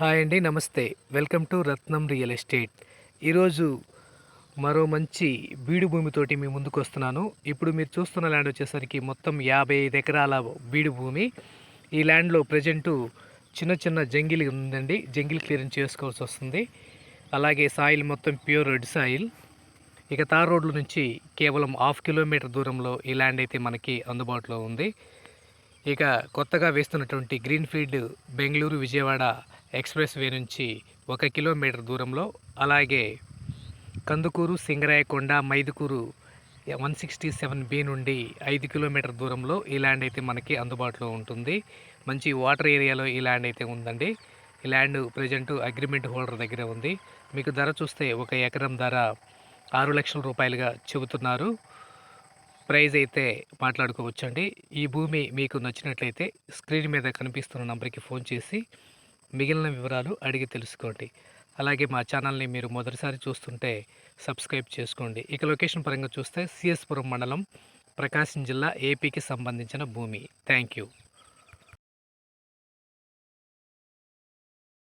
Hi అండి నమస్తే. Welcome to Ratnam real estate. ఈరోజు మరో మంచి బీడు భూమితోటి మీ ముందుకు వస్తున్నాను ఇప్పుడు మీరు చూస్తున్న ల్యాండ్ వచ్చేసరికి మొత్తం యాభై ఐదు ఎకరాల బీడు భూమి. ఈ ల్యాండ్లో ప్రజెంటు చిన్న చిన్న జంగిల్ ఉందండి. జంగిల్ క్లియరెన్స్ చేసుకోవాల్సి వస్తుంది. అలాగే సాయిల్ మొత్తం ప్యూర్ రెడ్ సాయిల్. ఇక తార్ రోడ్ల నుంచి కేవలం హాఫ్ కిలోమీటర్ దూరంలో ఈ ల్యాండ్ అయితే మనకి అందుబాటులో ఉంది. ఇక కొత్తగా వేస్తున్నటువంటి greenfield Bengaluru Vijayawada expressway నుంచి ఒక కిలోమీటర్ దూరంలో అలాగే Kandukur Singarayakonda Mydukur one sixty seven B నుండి ఐదు కిలోమీటర్ దూరంలో ఈ ల్యాండ్ అయితే మనకి అందుబాటులో ఉంటుంది. మంచి వాటర్ ఏరియాలో ఈ ల్యాండ్ అయితే ఉందండి. ఈ ల్యాండ్ ప్రజెంట్ అగ్రిమెంట్ హోల్డర్ దగ్గర ఉంది. మీకు ధర చూస్తే ఒక ఎకరం ధర ఆరు లక్షల రూపాయలుగా చెబుతున్నారు. ప్రైజ్ అయితే మాట్లాడుకోవచ్చండి. ఈ భూమి మీకు నచ్చినట్లయితే స్క్రీన్ మీద కనిపిస్తున్న నంబర్కి ఫోన్ చేసి మిగిలిన వివరాలు అడిగి తెలుసుకోండి. అలాగే మా ఛానల్ని మీరు మొదటిసారి చూస్తుంటే సబ్స్క్రైబ్ చేసుకోండి. ఇక లొకేషన్ పరంగా చూస్తే సిఎస్పురం మండలం ప్రకాశం జిల్లా ఏపీకి సంబంధించిన భూమి. Thank you.